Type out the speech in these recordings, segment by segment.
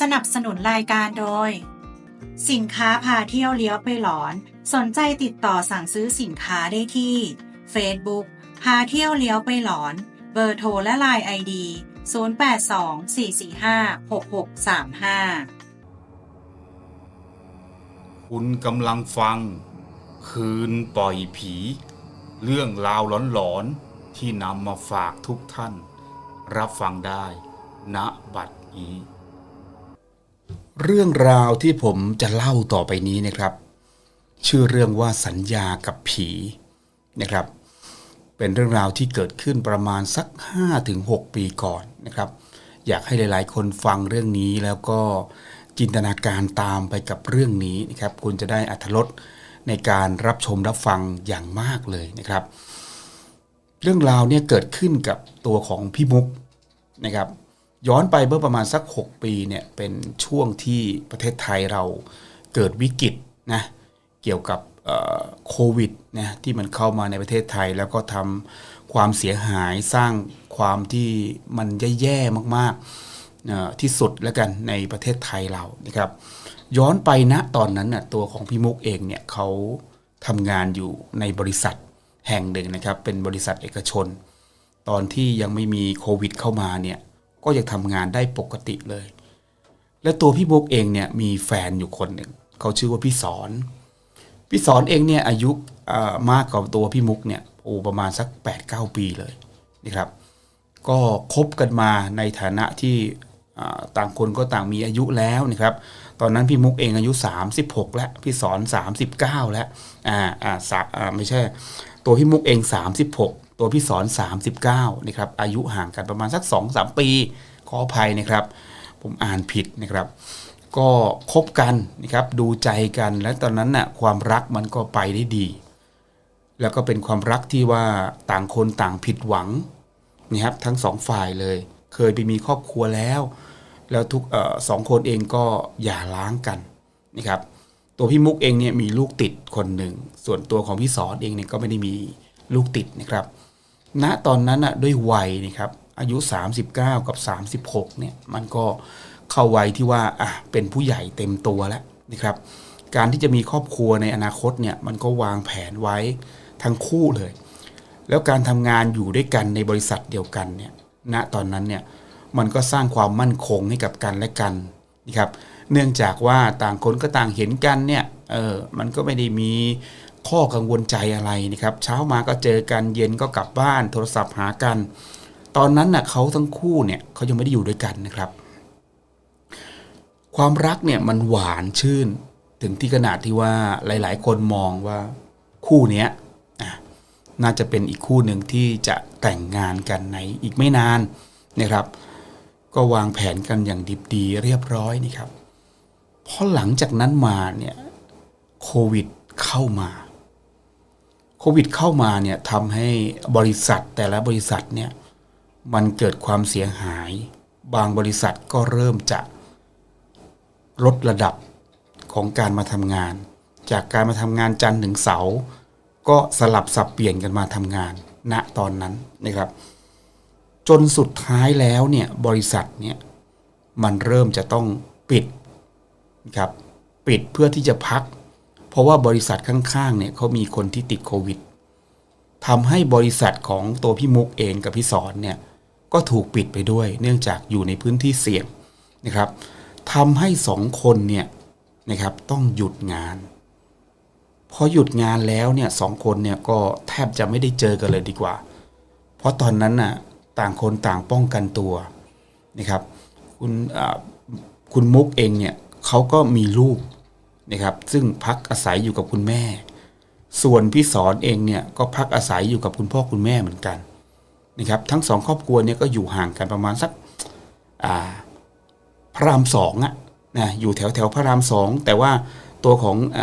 สนับสนุนรายการโดย สินค้าพาเที่ยวเลี้ยวไปหลอน สนใจติดต่อสั่งซื้อสินค้าได้ที่ Facebook พาเที่ยวเลี้ยวไปหลอน เบอร์โทรและไลน์ไอดี0824456635 คุณกำลังฟัง คืนปล่อยผี เรื่องราวหลอนๆที่นำมาฝากทุกท่าน รับฟังได้ณบัดนี้ เรื่องราวที่ผมจะเล่าต่อไปนี้นะครับ ชื่อเรื่องว่าสัญญากับผีนะครับ เป็นเรื่องราวที่เกิดขึ้นประมาณสัก 5-6 ปีก่อนนะครับ อยากให้หลาย ๆ คนฟังเรื่องนี้แล้วก็จินตนาการตามไปกับเรื่องนี้นะครับ คุณจะได้อัธรสในการรับชมรับฟังอย่างมากเลยนะครับ เรื่องราวเนี่ยเกิดขึ้นกับตัวของพี่มุกนะครับ ย้อนไปเมื่อประมาณสัก 6 ปีเนี่ยเป็นช่วงที่ประเทศไทยเราเกิดวิกฤตนะเกี่ยวกับโควิดนะที่มันเข้ามาในประเทศไทยแล้วก็ทำความเสียหายสร้างความที่มันแย่ๆมากๆที่สุดแล้วกันในประเทศไทยเรานะครับย้อนไปณตอนนั้นน่ะตัวของพี่มุกเองเนี่ยเขาทำงานอยู่ในบริษัทแห่งหนึ่งนะครับเป็นบริษัทเอกชน ตอนที่ยังไม่มีโควิดเข้ามาเนี่ย ก็ยังทำงานได้ปกติเลย และตัวพี่มุกเองเนี่ยมีแฟนอยู่คนหนึ่งเขาชื่อว่าพี่สอนพี่สอนเองเนี่ยอายุมากกว่าตัวพี่มุกเนี่ยโอ้ประมาณสัก 8-9 ปีเลยนะครับ ก็คบกันมาในฐานะที่ต่างคนก็ต่างมีอายุแล้วนะครับ ตอนนั้นพี่มุกเองอายุ 36 แล้ว พี่สอน 39 แล้ว อ่า อ่าสาอ่าไม่ใช่ ตัวพี่มุกเอง 36 ตัวพี่สอน 39นะครับอายุห่างกันประมาณสัก 2-3 ปี ขออภัยนะครับ ผมอ่านผิดนะครับ ก็คบกันนะครับดูใจกันและตอนนั้นน่ะความรักมันก็ไปได้ดี แล้วก็เป็นความรักที่ว่าต่างคนต่างผิดหวังนะครับทั้งสองฝ่ายเลย เคยไปมีครอบครัวแล้ว แล้วทุกออสองคนเองก็อย่าร้างกันนะครับตัวพี่มุกเองเนี่ยมีลูกติดคนหนึ่ง ส่วนตัวของพี่สอนเองเนี่ยก็ไม่ได้มีลูกติดนะครับ ณตอนนั้นอะด้วยวัยนะครับอายุ 39 กับ 36เนี่ยมันก็เข้าวัยที่ว่าอะเป็นผู้ใหญ่เต็มตัวแล้วนะครับ การที่จะมีครอบครัวในอนาคตเนี่ยมันก็วางแผนไว้ทั้งคู่เลย แล้วการทำงานอยู่ด้วยกันในบริษัทเดียวกันเนี่ยณตอนนั้นเนี่ยมันก็สร้างความมั่นคงให้กับกันและกันนะครับ เนื่องจากว่าต่างคนก็ต่างเห็นกันเนี่ยเออมันก็ไม่ได้มี ข้อกังวลใจอะไรนะครับ เช้ามาก็เจอกันเย็นก็กลับบ้านโทรศัพท์หากัน ตอนนั้นน่ะเขาทั้งคู่เนี่ยเขายังไม่ได้อยู่ด้วยกันนะครับ ความรักเนี่ยมันหวานชื่นถึงที่ขนาดที่ว่าหลาย ๆ คนมองว่าคู่เนี้ยน่าจะเป็นอีกคู่หนึ่งที่จะแต่งงานกันในอีกไม่นานนะครับ ก็วางแผนกันอย่างดิบดีเรียบร้อยนี่ครับพอหลังจากนั้นมาเนี่ยโควิดเข้ามา โควิดเข้ามาเนี่ยทำให้บริษัทแต่ละบริษัทเนี่ยมันเกิดความเสียหาย บางบริษัทก็เริ่มจะลดระดับของการมาทำงาน จากการมาทำงานจันทร์ถึงเสาร์ก็สลับสับเปลี่ยนกันมาทำงาน ณตอนนั้นนะครับ จนสุดท้ายแล้วเนี่ยบริษัทเนี่ยมันเริ่มจะต้องปิดนะครับปิดเพื่อที่จะพัก เพราะว่าบริษัทข้างๆเนี่ยเขามีคนที่ติดโควิดทำให้บริษัทของตัวพี่มุกเองกับพี่สอนเนี่ยก็ถูกปิดไปด้วย เนื่องจากอยู่ในพื้นที่เสี่ยงนะครับทำให้สองคนเนี่ยนะครับต้องหยุดงานพอหยุดงานแล้วเนี่ยสองคนเนี่ยก็แทบจะไม่ได้เจอกันเลยดีกว่า เพราะตอนนั้นน่ะต่างคนต่างป้องกันตัวนะครับ คุณคุณมุกเองเนี่ยเขาก็มีลูก นะครับซึ่งพักอาศัยอยู่กับคุณแม่ ส่วนพี่สอนเองเนี่ยก็พักอาศัยอยู่กับคุณพ่อคุณแม่เหมือนกันนะครับทั้งสองครอบครัวเนี่ยก็อยู่ห่างกันประมาณสักอ่าพระรามสองอะนะอยู่แถวแถวพระรามสองแต่ว่าตัวของอ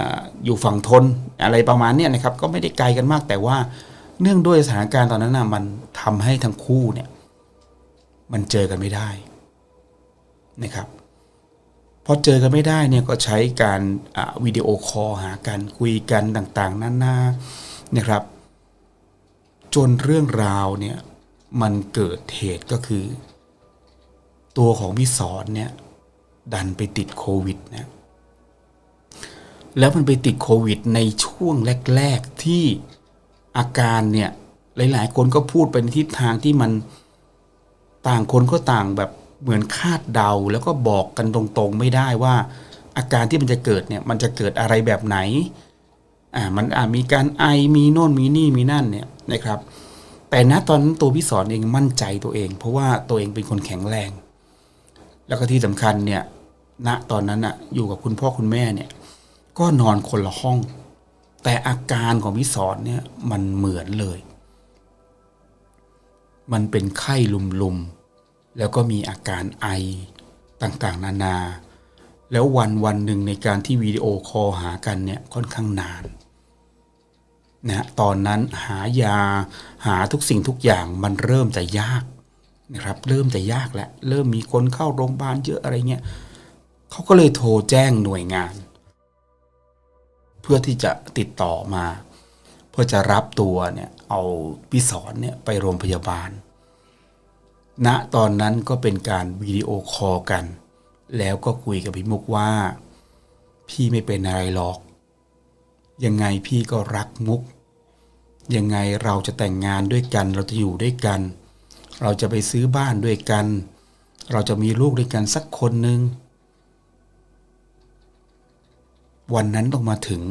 อยู่ฝั่งทนอะไรประมาณเนี้ยนะครับก็ไม่ได้ไกลกันมากแต่ว่าเนื่องด้วยสถานการณ์ตอนนั้นนะมันทำให้ทั้งคู่เนี่ยมันเจอกันไม่ได้นะครับ พอเจอกันไม่ได้เนี่ยก็ใช้การวิดีโอคอลหากันคุยกันต่างๆนานานะครับ จนเรื่องราวเนี่ยมันเกิดเหตุก็คือ ตัวของพี่สอนเนี่ยดันไปติดโควิดนะแล้วมันไปติดโควิดในช่วงแรก ๆ ที่อาการเนี่ยหลาย ๆ คนก็พูดไปในทิศทางที่มันต่างคนก็ต่างแบบ เหมือนคาดเดาแล้วก็บอกกันตรงๆไม่ได้ว่า อาการที่มันจะเกิดเนี่ยมันจะเกิดอะไรแบบไหนอ่ามันอ่ามีการไอมีโน่นมีนี่มีนั่นเนี่ยนะครับแต่ณตอนนั้นตัวพี่สอนเองมั่นใจตัวเอง เพราะว่าตัวเองเป็นคนแข็งแรง แล้วก็ที่สำคัญเนี่ยณตอนนั้นอะอยู่กับคุณพ่อคุณแม่เนี่ยก็นอนคนละห้อง แต่อาการของพี่สอนเนี่ยมันเหมือนเลย มันเป็นไข้ลุมๆ แล้วก็มีอาการไอต่างๆ นานา แล้ววันวันหนึ่งในการที่วิดีโอคอลหากันเนี่ยค่อนข้างนานนะตอนนั้นหายาหาทุกสิ่งทุกอย่างมันเริ่มจะยากนะครับเริ่มจะยากแล้วเริ่มมีคนเข้าโรงพยาบาลเยอะอะไรเงี้ยเขาก็เลยโทรแจ้งหน่วยงาน เพื่อที่จะติดต่อมา เพื่อจะรับตัวเนี่ยเอาพี่สอนเนี่ยไปโรงพยาบาล ณตอนนั้นก็เป็นการวิดีโอคอลกัน แล้วก็คุยกับพี่มุกว่า พี่ไม่เป็นอะไรหรอก ยังไงพี่ก็รักมุก ยังไงเราจะแต่งงานด้วยกัน เราจะอยู่ด้วยกัน เราจะไปซื้อบ้านด้วยกัน เราจะมีลูกด้วยกันสักคนหนึ่งวันนั้นต้องมาถึง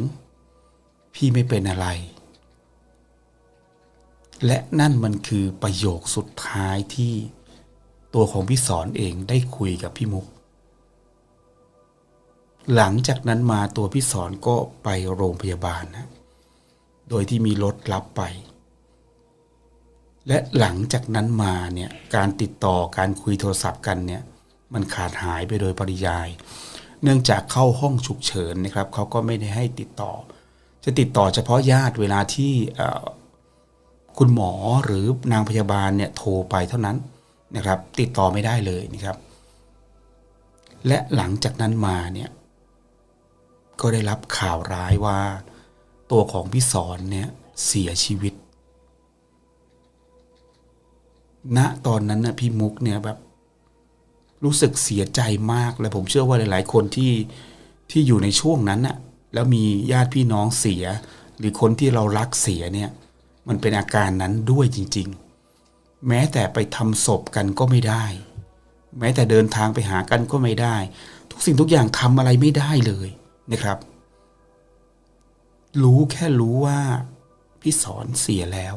พี่ไม่เป็นอะไร และนั่นมันคือประโยคสุดท้ายที่ ตัวของพี่สอนเองได้คุยกับพี่มุก หลังจากนั้นมาตัวพี่สอนก็ไปโรงพยาบาลนะ โดยที่มีรถรับไป และหลังจากนั้นมาเนี่ยการติดต่อการคุยโทรศัพท์กันเนี่ยมันขาดหายไปโดยปริยาย เนื่องจากเข้าห้องฉุกเฉินนะครับเขาก็ไม่ได้ให้ติดต่อ จะติดต่อเฉพาะญาติเวลาที่คุณหมอหรือนางพยาบาลเนี่ยโทรไปเท่านั้น นะครับ ติดต่อไม่ได้เลยนะครับ และหลังจากนั้นมาเนี่ยก็ได้รับข่าวร้ายว่า ตัวของพี่สอนเนี่ยเสียชีวิต ณตอนนั้นนะพี่มุกเนี่ยแบบรู้สึกเสียใจมากและผมเชื่อว่าหลาย ๆ คนที่ที่อยู่ในช่วงนั้นน่ะแล้วมีญาติพี่น้องเสีย หรือคนที่เรารักเสียเนี่ย มันเป็นอาการนั้นด้วยจริง ๆ แม้แต่ไปทำศพกันก็ไม่ได้ แม้แต่เดินทางไปหากันก็ไม่ได้ ทุกสิ่งทุกอย่างทำอะไรไม่ได้เลยนะครับ รู้แค่รู้ว่าพี่สอนเสียแล้ว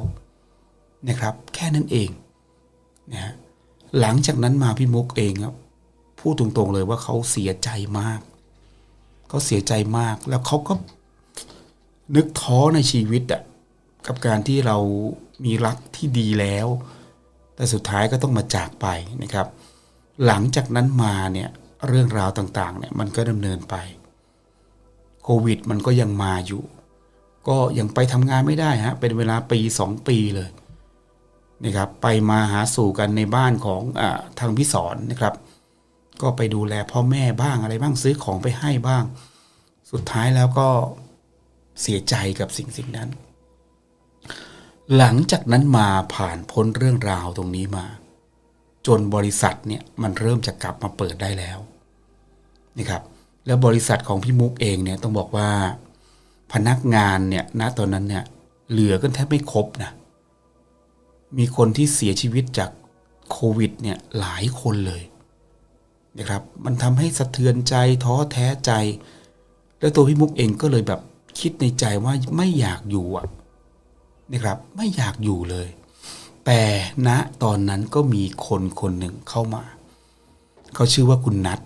นะครับ แค่นั้นเองนะฮะหลังจากนั้นมาพี่มุกเองครับพูดตรงๆเลยว่าเขาเสียใจมากเขาเสียใจมากแล้วเขาก็นึกท้อในชีวิตอะกับการที่เรามีรักที่ดีแล้ว แต่สุดท้ายก็ต้องมาจากไปนะครับ หลังจากนั้นมาเนี่ยเรื่องราวต่างๆเนี่ยมันก็ดำเนินไปโควิดมันก็ยังมาอยู่ ก็ยังไปทำงานไม่ได้ฮะเป็นเวลาปีสองปีเลยนะครับไปมาหาสู่กันในบ้านของอทางพี่สอนนะครับ ก็ไปดูแลพ่อแม่บ้างอะไรบ้างซื้อของไปให้บ้าง สุดท้ายแล้วก็เสียใจกับสิ่งสิ่งนั้น หลังจากนั้นมาผ่านพ้นเรื่องราวตรงนี้มา จนบริษัทเนี่ยมันเริ่มจะกลับมาเปิดได้แล้วนะครับ แล้วบริษัทของพี่มุกเองเนี่ยต้องบอกว่า พนักงานเนี่ยณตอนนั้นเนี่ยเหลือกันแทบไม่ครบนะมีคนที่เสียชีวิตจากโควิดเนี่ยหลายคนเลยนะครับ มันทำให้สะเทือนใจท้อแท้ใจ แล้วตัวพี่มุกเองก็เลยแบบคิดในใจว่าไม่อยากอยู่อะ นะครับไม่อยากอยู่เลย แต่ณตอนนั้นก็มีคนคนหนึ่งเข้ามา เขาชื่อว่าคุณนัท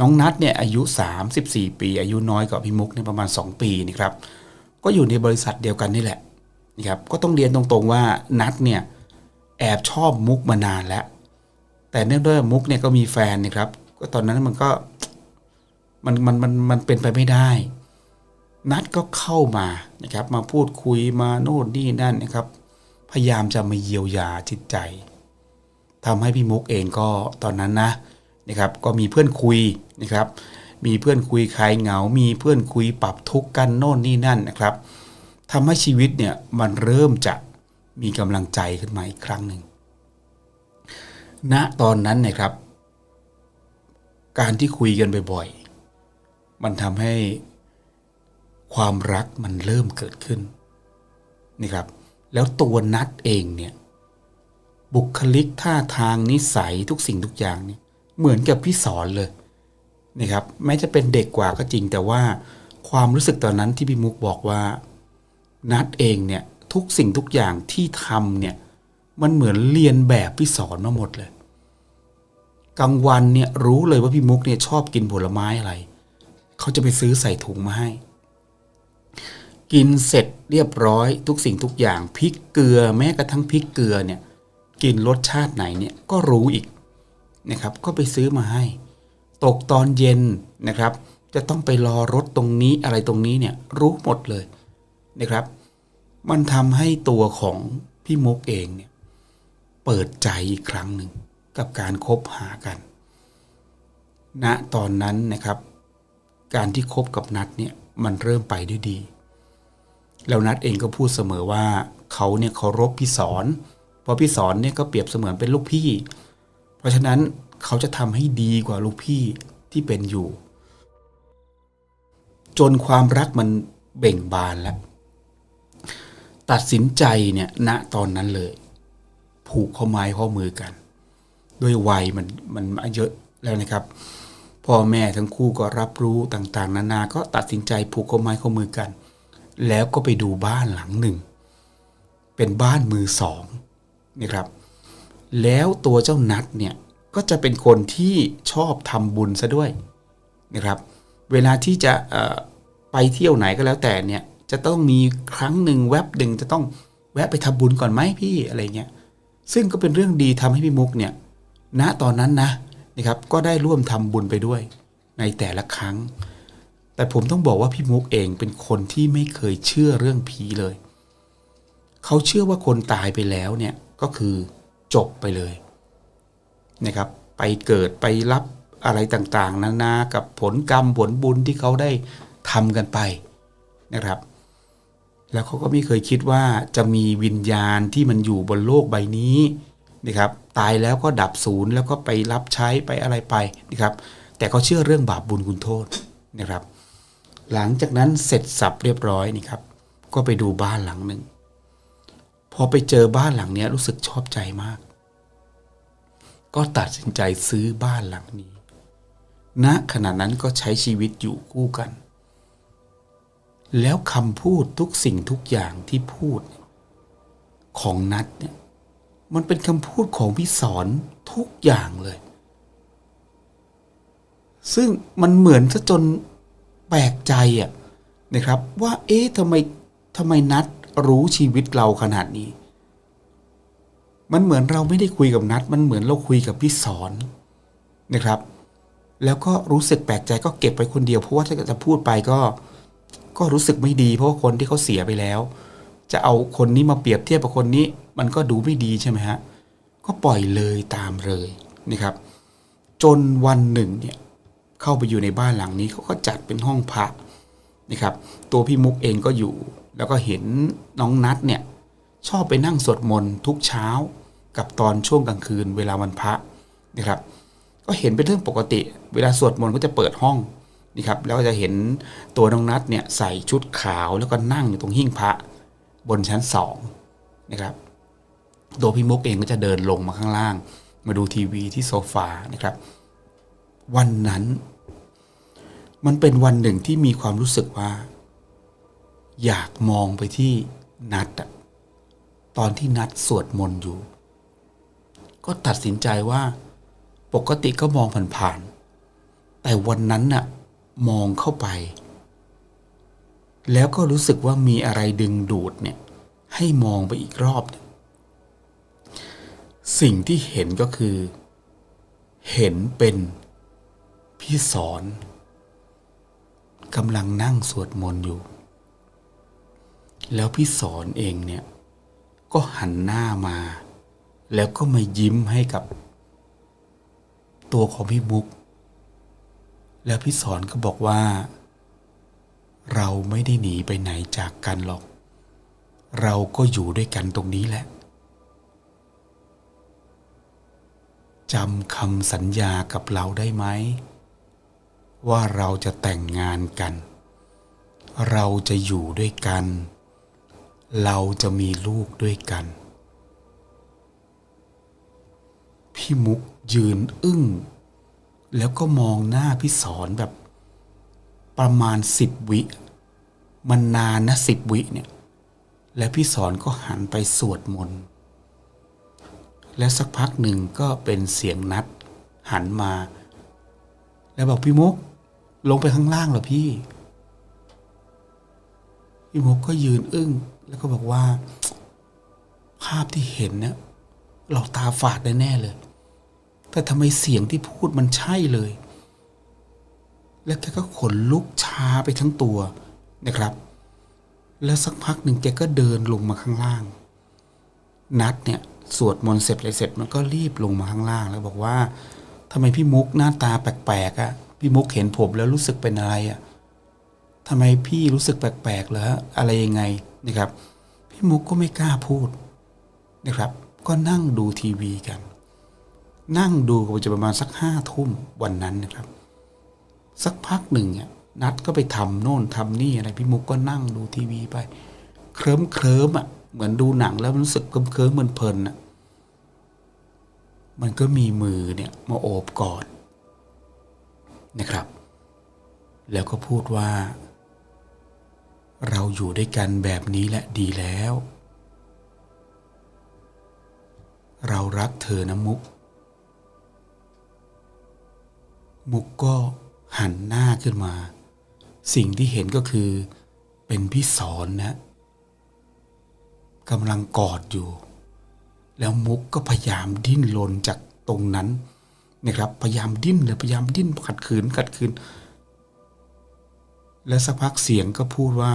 น้องนัทเนี่ยอายุ 34 ปี อายุน้อยกว่าพี่มุกเนี่ยประมาณ 2 ปีนะครับ ก็อยู่ในบริษัทเดียวกันนี่แหละนะครับก็ต้องเรียนตรงๆว่านัทเนี่ยแอบชอบมุกมานานแล้ว แต่เนื่องด้วยมุกเนี่ยก็มีแฟนนะครับ ก็ตอนนั้นมันก็มันมันมันมันเป็นไปไม่ได้ นัดก็เข้ามานะครับ มาพูดคุยมาโน่นนี่นั่นนะครับ พยายามจะมาเยียวยาจิตใจทำให้พี่มุกเองก็ตอนนั้นนะนะครับ ก็มีเพื่อนคุยนะครับ มีเพื่อนคุยคลายเหงา มีเพื่อนคุยปรับทุกข์กันโน่นนี่นั่นนะครับทำให้ชีวิตเนี่ยมันเริ่มจะมีกำลังใจขึ้นมาอีกครั้งหนึ่งณตอนนั้นนะครับ การที่คุยกันบ่อยๆมันทำให้ ความรักมันเริ่มเกิดขึ้นนะครับ แล้วตัวนัดเองเนี่ยบุคลิกท่าทางนิสัยทุกสิ่งทุกอย่างเนี่ยเหมือนกับพี่สอนเลยนะครับแม้จะเป็นเด็กกว่าก็จริง แต่ว่าความรู้สึกตอนนั้นที่พี่มุกบอกว่า นัดเองเนี่ยทุกสิ่งทุกอย่างที่ทำเนี่ยมันเหมือนเรียนแบบพี่สอนมาหมดเลยกลางวันเนี่ยรู้เลยว่าพี่มุกเนี่ยชอบกินผลไม้อะไร เขาจะไปซื้อใส่ถุงมาให้ กินเสร็จเรียบร้อย ทุกสิ่งทุกอย่างพริกเกลือแม้กระทั่งพริกเกลือเนี่ยกินรสชาติไหนเนี่ยก็รู้อีกนะครับ ก็ไปซื้อมาให้ ตกตอนเย็นนะครับ จะต้องไปรอรถตรงนี้อะไรตรงนี้เนี่ยรู้หมดเลยนะครับ มันทำให้ตัวของพี่มุกเองเนี่ยเปิดใจอีกครั้งหนึ่งกับการคบหากันณตอนนั้นนะครับ การที่คบกับนัดเนี่ยมันเริ่มไปด้วยดี แล้วนัดเองก็พูดเสมอว่าเขาเนี่ยเคารพพี่สอนเพราะพี่สอนเนี่ยก็เปรียบเสมือนเป็นลูกพี่ เพราะฉะนั้นเขาจะทำให้ดีกว่าลูกพี่ที่เป็นอยู่ จนความรักมันเบ่งบานแล้ว ตัดสินใจเนี่ยณตอนนั้นเลย ผูกข้อไม้ข้อมือกัน ด้วยวัยมันมันเยอะแล้วนะครับ พ่อแม่ทั้งคู่ก็รับรู้ต่างๆ นานาก็ตัดสินใจผูกข้อไม้ข้อมือกัน แล้วก็ไปดูบ้านหลังหนึ่ง เป็นบ้านมือสองนะครับ แล้วตัวเจ้านัดเนี่ยก็จะเป็นคนที่ชอบทำบุญซะด้วยนะครับ เวลาที่จะไปเที่ยวไหนก็แล้วแต่เนี่ยจะต้องมีครั้งหนึ่งแวบหนึ่งจะต้องแวะไปทำบุญก่อนไหมพี่อะไรเงี้ยซึ่งก็เป็นเรื่องดีทำให้พี่มุกเนี่ยณตอนนั้นนะนะครับก็ได้ร่วมทำบุญไปด้วยในแต่ละครั้ง แต่ผมต้องบอกว่าพี่มุกเองเป็นคนที่ไม่เคยเชื่อเรื่องผีเลย เขาเชื่อว่าคนตายไปแล้วเนี่ยก็คือจบไปเลยนะครับ ไปเกิดไปรับอะไรต่างๆ นานากับผลกรรมผลบุญที่เขาได้ทำกันไปนะครับ แล้วเขาก็ไม่เคยคิดว่าจะมีวิญญาณที่มันอยู่บนโลกใบนี้นะครับ ตายแล้วก็ดับศูนย์แล้วก็ไปรับใช้ไปอะไรไปนะครับ แต่เขาเชื่อเรื่องบาปบุญคุณโทษนะครับ หลังจากนั้นเสร็จสับเรียบร้อยนี่ครับ ก็ไปดูบ้านหลังหนึ่งพอไปเจอบ้านหลังนี้รู้สึกชอบใจมาก ก็ตัดสินใจซื้อบ้านหลังนี้ณขณะนั้นก็ใช้ชีวิตอยู่คู่กัน แล้วคำพูดทุกสิ่งทุกอย่างที่พูด ของนัดเนี่ยมันเป็นคำพูดของพี่สอนทุกอย่างเลย ซึ่งมันเหมือนซะจน แปลกใจอะนะครับ ว่า เอ๊ะทำไมทำไมนัดรู้ชีวิตเราขนาดนี้ มันเหมือนเราไม่ได้คุยกับนัด มันเหมือนเราคุยกับพี่สอนนะครับ แล้วก็รู้สึกแปลกใจก็เก็บไว้คนเดียวเพราะว่าถ้าจะพูดไปก็ ก็รู้สึกไม่ดีเพราะว่าคนที่เขาเสียไปแล้ว จะเอาคนนี้มาเปรียบเทียบกับคนนี้ มันก็ดูไม่ดีใช่ไหมฮะก็ปล่อยเลยตามเลยนะครับ จนวันหนึ่งเนี่ย เข้าไปอยู่ในบ้านหลังนี้เขาก็จัดเป็นห้องพักนะครับ ตัวพี่มุกเองก็อยู่ แล้วก็เห็นน้องนัดเนี่ยชอบไปนั่งสวดมนต์ทุกเช้ากับตอนช่วงกลางคืนเวลาวันพระนะครับ ก็เห็นเป็นเรื่องปกติ เวลาสวดมนต์ก็จะเปิดห้องนี่ครับแล้วก็จะเห็นตัวน้องนัดเนี่ยใส่ชุดขาวแล้วก็นั่งอยู่ตรงหิ้งพระบนชั้นสองนะครับตัวพี่มุกเองก็จะเดินลงมาข้างล่าง มาดูทีวีที่โซฟานะครับ วันนั้น มันเป็นวันหนึ่งที่มีความรู้สึกว่า อยากมองไปที่นัดอะตอนที่นัดสวดมนต์อยู่ ก็ตัดสินใจว่าปกติก็มองผ่านๆแต่วันนั้นน่ะมองเข้าไป แล้วก็รู้สึกว่ามีอะไรดึงดูดเนี่ย ให้มองไปอีกรอบ สิ่งที่เห็นก็คือ เห็นเป็น พี่สอนกำลังนั่งสวดมนต์อยู่ แล้วพี่สอนเองเนี่ย ก็หันหน้ามา แล้วก็มายิ้มให้กับ ตัวของพี่มุก แล้วพี่สอนก็บอกว่า เราไม่ได้หนีไปไหนจากกันหรอก เราก็อยู่ด้วยกันตรงนี้แหละจำคำสัญญากับเราได้ไหม ว่าเราจะแต่งงานกัน เราจะอยู่ด้วยกัน เราจะมีลูกด้วยกัน พี่มุกยืนอึ้ง แล้วก็มองหน้าพี่สอนแบบ ประมาณสิบวิ มันนานนะสิบวิเนี่ย แล้วพี่สอนก็หันไปสวดมนต์ และสักพักหนึ่งก็เป็นเสียงนัดหันมา แล้วบอกพี่มุก ลงไปข้างล่างเหรอพี่ พี่มุกก็ยืนอึ้ง แล้วก็บอกว่า ภาพที่เห็นเนี่ยเราตาฝาดแน่เลย แต่ทำไมเสียงที่พูดมันใช่เลย แล้วแกก็ขนลุกชาไปทั้งตัวนะครับ แล้วสักพักหนึ่งแกก็เดินลงมาข้างล่าง นัดเนี่ยสวดมนต์เสร็จเลยเสร็จมันก็รีบลงมาข้างล่าง แล้วบอกว่าทำไมพี่มุกหน้าตาแปลกๆอะ่ะ พี่มุกเห็นผมแล้วรู้สึกเป็นอะไรอะ่ะทำไมพี่รู้สึกแปลกๆเหรออะไรยังไงนะครับ พี่มุกก็ไม่กล้าพูดนะครับ ก็นั่งดูทีวีกัน นั่งดูกันไปจนประมาณสักห้าทุ่มวันนั้นนะครับ สักพักหนึ่งเนี่ยนัดก็ไปทำโน่นทำนี่อะไรพี่มุกก็นั่งดูทีวีไป เคลิ้มเคลิ้มๆอะเหมือนดูหนังแล้วรู้สึกเคลิ้มเคลิ้มเพลินอะมันก็มีมือเนี่ยมาโอบกอด นะครับ แล้วก็พูดว่า เราอยู่ด้วยกันแบบนี้แหละดีแล้ว เรารักเธอนะมุก มุกก็หันหน้าขึ้นมา สิ่งที่เห็นก็คือเป็นพี่สอนนะกำลังกอดอยู่ แล้วมุกก็พยายามดิ้นรนจากตรงนั้น นะครับพยายามดิ้นเลยพยายามดิ้นขัดขืนขัดขืน และสักพักเสียงก็พูดว่า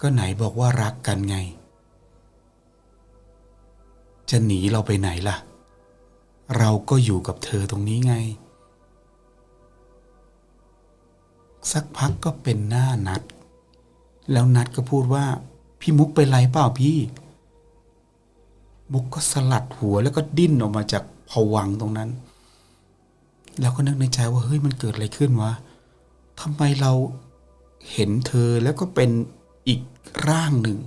ก็ไหนบอกว่ารักกันไง จะหนีเราไปไหนล่ะ เราก็อยู่กับเธอตรงนี้ไง สักพักก็เป็นหน้านัด แล้วนัดก็พูดว่า พี่มุกเป็นไรเปล่าพี่ มุกก็สลัดหัวแล้วก็ดิ้นออกมาจาก ผวังตรงนั้น แล้วก็นึกในใจว่าเฮ้ยมันเกิดอะไรขึ้นวะทำไมเราเห็นเธอแล้วก็เป็นอีกร่างหนึ่ง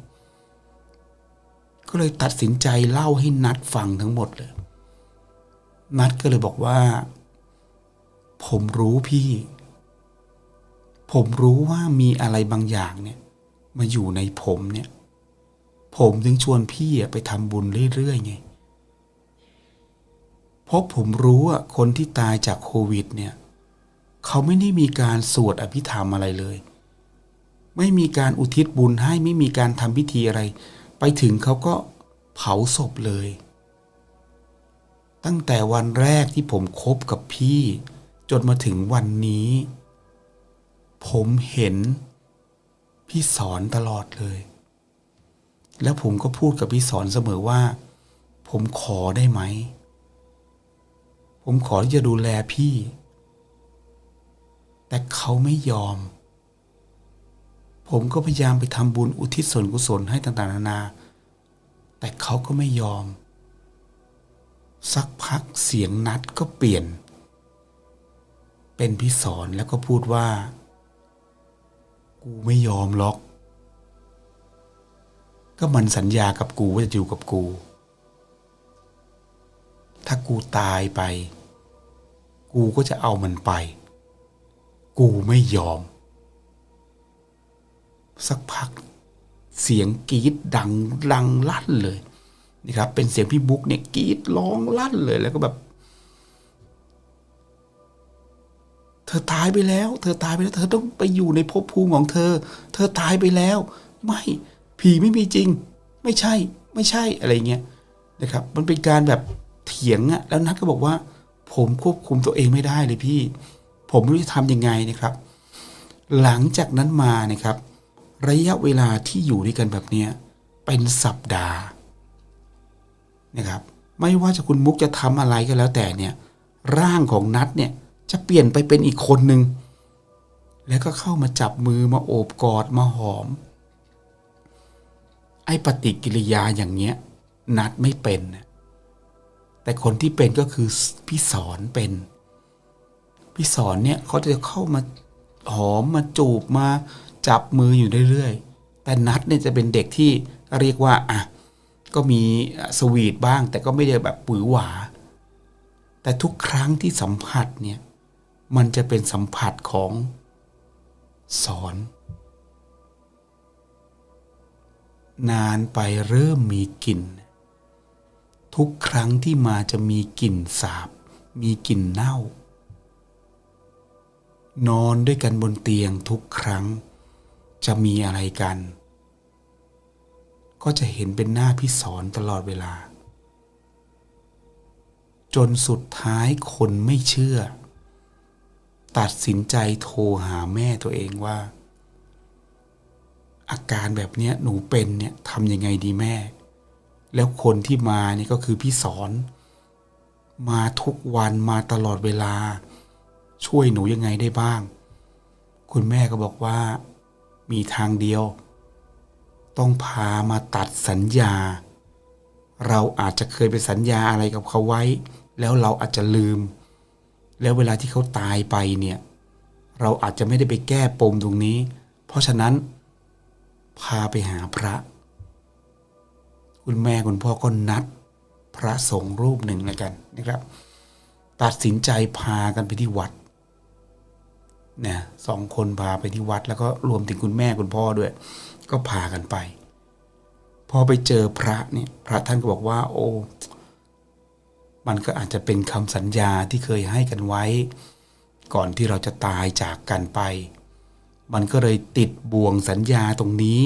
ก็เลยตัดสินใจเล่าให้นัดฟังทั้งหมดเลย นัดก็เลยบอกว่า ผมรู้พี่ ผมรู้ว่ามีอะไรบางอย่างเนี่ย มาอยู่ในผมเนี่ย ผมถึงชวนพี่ไปทำบุญเรื่อยๆไง เพราะผมรู้ว่าคนที่ตายจากโควิดเนี่ย เขาไม่ได้มีการสวดอภิธรรมอะไรเลย ไม่มีการอุทิศบุญให้ไม่มีการทำพิธีอะไร ไปถึงเขาก็เผาศพเลย ตั้งแต่วันแรกที่ผมคบกับพี่ จนมาถึงวันนี้ ผมเห็น พี่สอนตลอดเลย แล้วผมก็พูดกับพี่สอนเสมอว่า ผมขอได้ไหม ผมขอที่จะดูแลพี่ แต่เขาไม่ยอม ผมก็พยายามไปทำบุญอุทิศส่วนกุศลให้ต่างๆนานา แต่เขาก็ไม่ยอม สักพักเสียงนัดก็เปลี่ยน เป็นพี่สอนแล้วก็พูดว่า กูไม่ยอมหรอก ก็มันสัญญากับกูว่าจะอยู่กับกูถ้ากูตายไป กูก็จะเอามันไป กูไม่ยอม สักพัก เสียงกรีดดังดังลั่นเลยนะครับ เป็นเสียงพี่บุ๊กเนี่ยกรีดร้องลั่นเลยแล้วก็แบบ เธอตายไปแล้ว เธอตายไปแล้ว เธอต้องไปอยู่ในภพภูมิของเธอ เธอตายไปแล้ว ไม่ผีไม่มีจริง ไม่ใช่ ไม่ใช่อะไรเงี้ยนะครับ มันเป็นการแบบเถียงอะแล้วนัทก็บอกว่า ผมควบคุมตัวเองไม่ได้เลยพี่ ผมไม่รู้จะทำยังไงนะครับ หลังจากนั้นมานะครับ ระยะเวลาที่อยู่ด้วยกันแบบเนี้ยเป็นสัปดาห์นะครับ ไม่ว่าจะคุณมุกจะทำอะไรก็แล้วแต่เนี่ย ร่างของนัทเนี่ยจะเปลี่ยนไปเป็นอีกคนหนึ่งแล้วก็เข้ามาจับมือมาโอบกอดมาหอม ไอ้ปฏิกิริยาอย่างเงี้ย นัดไม่เป็นนะ แต่คนที่เป็นก็คือพี่สอนเป็น พี่สอนเนี่ยเขาจะเข้ามาหอมมาจูบมาจับมืออยู่เรื่อยๆ แต่นัดเนี่ยจะเป็นเด็กที่เรียกว่าอะก็มีสวีทบ้าง แต่ก็ไม่ได้แบบปือหวา แต่ทุกครั้งที่สัมผัสเนี่ยมันจะเป็นสัมผัสของสอน นานไปเริ่มมีกลิ่น ทุกครั้งที่มาจะมีกลิ่นสาบ มีกลิ่นเน่า นอนด้วยกันบนเตียงทุกครั้ง จะมีอะไรกัน ก็จะเห็นเป็นหน้าพี่สอนตลอดเวลา จนสุดท้ายคนไม่เชื่อ ตัดสินใจโทรหาแม่ตัวเองว่า อาการแบบเนี้ยหนูเป็นเนี่ยทำยังไงดีแม่ แล้วคนที่มานี่ก็คือพี่สอน มาทุกวันมาตลอดเวลา ช่วยหนูยังไงได้บ้าง คุณแม่ก็บอกว่า มีทางเดียว ต้องพามาตัดสัญญา เราอาจจะเคยไปสัญญาอะไรกับเขาไว้ แล้วเราอาจจะลืม แล้วเวลาที่เขาตายไปเนี่ย เราอาจจะไม่ได้ไปแก้ปมตรงนี้ เพราะฉะนั้น พาไปหาพระ คุณแม่คุณพ่อก็นัด พระสงฆ์รูปหนึ่งแล้วกันนะครับ ตัดสินใจพากันไปที่วัดเนี่ยสองคนพาไปที่วัด แล้วก็รวมถึงคุณแม่คุณพ่อด้วย ก็พากันไป พอไปเจอพระเนี่ยพระท่านก็บอกว่า โอ้ มันก็อาจจะเป็นคำสัญญาที่เคยให้กันไว้ ก่อนที่เราจะตายจากกันไป มันก็เลยติดบ่วงสัญญาตรงนี้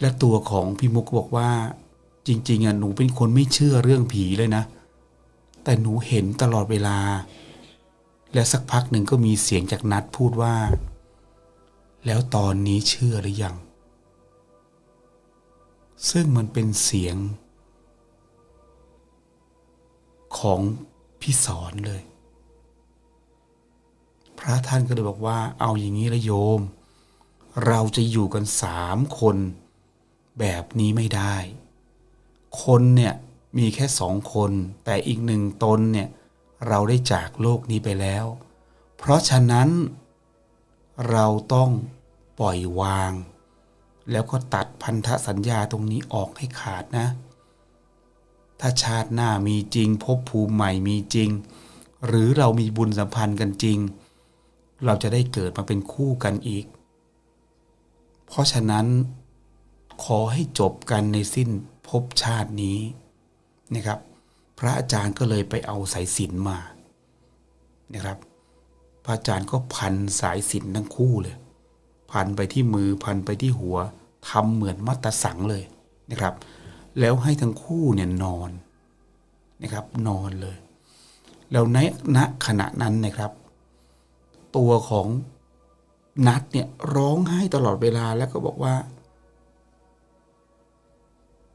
และตัวของพี่มุกก็บอกว่า จริง ๆอะหนูเป็นคนไม่เชื่อเรื่องผีเลยนะ แต่หนูเห็นตลอดเวลา และสักพักหนึ่งก็มีเสียงจากนัดพูดว่า แล้วตอนนี้เชื่อหรือยัง ซึ่งมันเป็นเสียง ของพี่สอนเลย พระท่านก็เลยบอกว่า เอาอย่างนี้ละโยมเราจะอยู่กันสามคน แบบนี้ไม่ได้ คนเนี่ยมีแค่สองคน แต่อีกหนึ่งตนเนี่ยเราได้จากโลกนี้ไปแล้ว เพราะฉะนั้น เราต้องปล่อยวาง แล้วก็ตัดพันธสัญญาตรงนี้ออกให้ขาดนะ ถ้าชาติหน้ามีจริงภพภูมิใหม่มีจริง หรือเรามีบุญสัมพันธ์กันจริง เราจะได้เกิดมาเป็นคู่กันอีก เพราะฉะนั้น ขอให้จบกันในสิ้นภพชาตินี้นะครับ พระอาจารย์ก็เลยไปเอาสายสินมานะครับ พระอาจารย์ก็พันสายสินทั้งคู่เลย พันไปที่มือพันไปที่หัวทำเหมือนมัตตสังเลยนะครับ แล้วให้ทั้งคู่เนี่ยนอนนะครับ นอนเลย แล้วในณขณะนั้นนะครับ ตัวของนัดเนี่ยร้องไห้ตลอดเวลาแล้วก็บอกว่า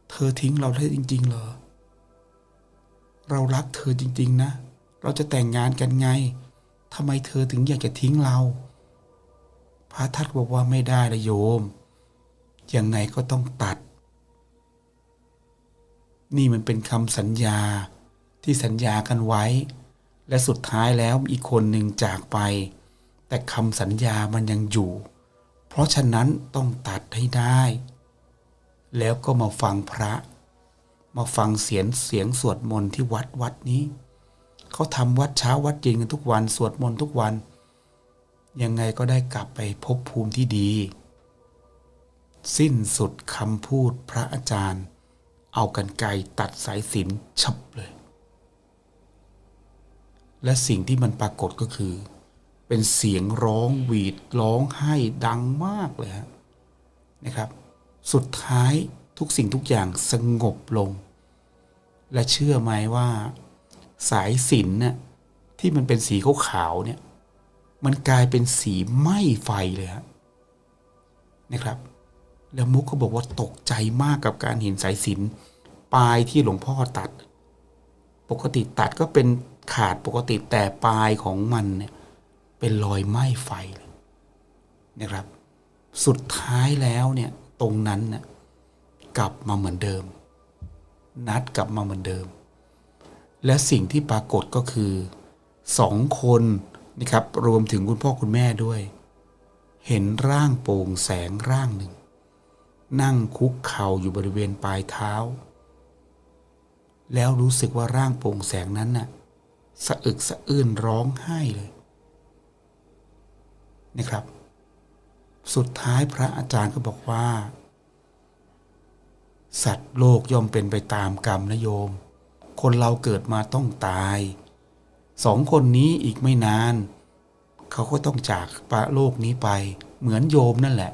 เธอทิ้งเราได้จริง ๆ เหรอ เรารักเธอจริง ๆ นะ เราจะแต่งงานกันไงทำไมเธอถึงอยากจะทิ้งเรา พระทัดบอกว่าไม่ได้ละโยม ยังไงก็ต้องตัด นี่มันเป็นคำสัญญาที่สัญญากันไว้ และสุดท้ายแล้วอีกคนหนึ่งจากไป แต่คำสัญญามันยังอยู่ เพราะฉะนั้นต้องตัดให้ได้ แล้วก็มาฟังพระ มาฟังเสียงเสียงสวดมนต์ที่วัดวัดนี้ เขาทำวัดเช้าวัดเย็นกันทุกวันสวดมนต์ทุกวัน ยังไงก็ได้กลับไปพบภูมิที่ดี สิ้นสุดคำพูดพระอาจารย์ เอากันไกตัดสายสินชับเลย และสิ่งที่มันปรากฏก็คือ เป็นเสียงร้องหวีดร้องไห้ดังมากเลยฮะนะครับ สุดท้ายทุกสิ่งทุกอย่างสงบลง และเชื่อไหมว่า สายสินน่ะที่มันเป็นสีขาวๆเนี่ย มันกลายเป็นสีไหม้ไฟเลยฮะนะครับ แล้วมุกก็บอกว่าตกใจมากกับการเห็นสายสินปลายที่หลวงพ่อตัด ปกติตัดก็เป็นขาดปกติแต่ปลายของมันเนี่ย เป็นรอยไหม้ไฟเลยนะครับ สุดท้ายแล้วเนี่ย ตรงนั้นน่ะกลับมาเหมือนเดิม นัดกลับมาเหมือนเดิม และสิ่งที่ปรากฏก็คือสองคนนะครับ รวมถึงคุณพ่อคุณแม่ด้วย เห็นร่างโปร่งแสงร่างหนึ่ง นั่งคุกเข่าอยู่บริเวณปลายเท้า แล้วรู้สึกว่าร่างโปร่งแสงนั้นน่ะสะอึกสะอื้นร้องไห้เลยนะครับ สุดท้ายพระอาจารย์ก็บอกว่า สัตว์โลกย่อมเป็นไปตามกรรมนะโยม คนเราเกิดมาต้องตาย สองคนนี้อีกไม่นาน เขาก็ต้องจากปะโลกนี้ไป เหมือนโยมนั่นแหละ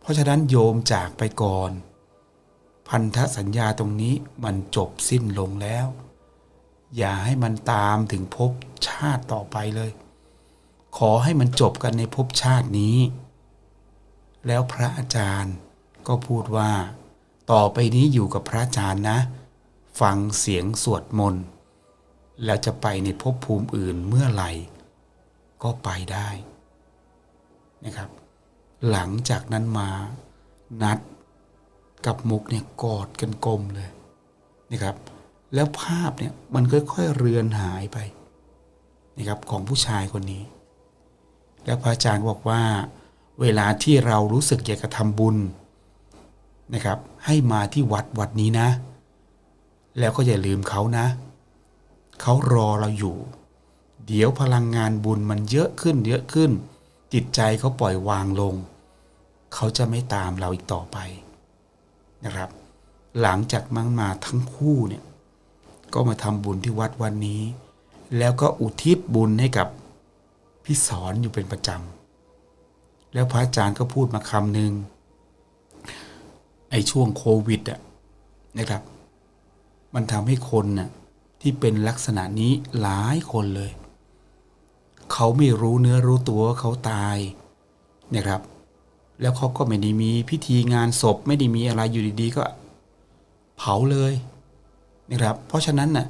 เพราะฉะนั้นโยมจากไปก่อน พันธสัญญาตรงนี้มันจบสิ้นลงแล้ว อย่าให้มันตามถึงภพชาติต่อไปเลย ขอให้มันจบกันในภพชาตินี้ แล้วพระอาจารย์ก็พูดว่า ต่อไปนี้อยู่กับพระอาจารย์นะ ฟังเสียงสวดมนต์แล้วจะไปในภพภูมิอื่นเมื่อไหร่ ก็ไปได้นะครับ หลังจากนั้นมานัดกับมุกเนี่ยกอดกันกลมเลยนะครับ แล้วภาพเนี่ยมันค่อยๆเรือนหายไปนะครับของผู้ชายคนนี้ แล้วพระอาจารย์บอกว่า เวลาที่เรารู้สึกอยากจะทำบุญนะครับ ให้มาที่วัดวัดนี้นะ แล้วก็อย่าลืมเขานะ เขารอเราอยู่ เดี๋ยวพลังงานบุญมันเยอะขึ้นเยอะขึ้น จิตใจเขาปล่อยวางลง เขาจะไม่ตามเราอีกต่อไปนะครับ หลังจากมั่งมาทั้งคู่เนี่ยก็มาทำบุญที่วัดวันนี้ แล้วก็อุทิศบุญให้กับพี่สอนอยู่เป็นประจำ แล้วพระอาจารย์ก็พูดมาคำหนึ่งไอ้ช่วงโควิดอะนะครับ มันทำให้คนน่ะที่เป็นลักษณะนี้หลายคนเลย เขาไม่รู้เนื้อรู้ตัวว่าเขาตายนะครับ แล้วเขาก็ไม่ได้มีพิธีงานศพไม่ได้มีอะไรอยู่ดีๆก็ เผาเลยนะครับ เพราะฉะนั้นน่ะ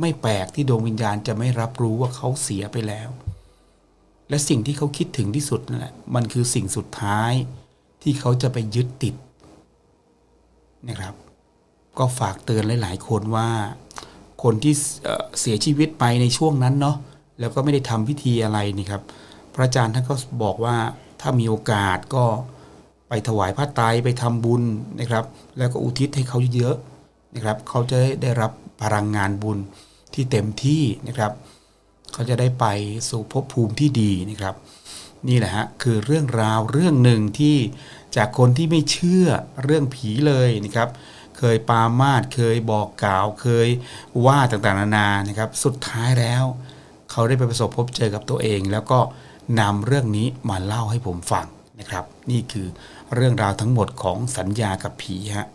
ไม่แปลกที่ดวงวิญญาณจะไม่รับรู้ว่าเขาเสียไปแล้ว และสิ่งที่เขาคิดถึงที่สุดนั่นแหละมันคือสิ่งสุดท้ายที่เขาจะไปยึดติดนะครับ ก็ฝากเตือนหลาย ๆ คนว่า คนที่เสียชีวิตไปในช่วงนั้นเนาะแล้วก็ไม่ได้ทำพิธีอะไรนี่ครับ พระอาจารย์ท่านก็บอกว่าถ้ามีโอกาสก็ไปถวายผ้าไตรไปทำบุญนะครับ แล้วก็อุทิศให้เขาเยอะๆนะครับ เขาจะได้รับพลังงานบุญที่เต็มที่นะครับ เขาจะได้ไปสู่ภพภูมิที่ดีนะครับ นี่แหละฮะคือเรื่องราวเรื่องหนึ่งที่จากคนที่ไม่เชื่อเรื่องผีเลยนะครับ เคยปามาดเคยบอกกล่าว เคยว่าต่างๆนานานะครับ สุดท้ายแล้ว เขาได้ไปประสบพบเจอกับตัวเอง แล้วก็นำเรื่องนี้มาเล่าให้ผมฟังนะครับ นี่คือเรื่องราวทั้งหมดของสัญญากับผีฮะ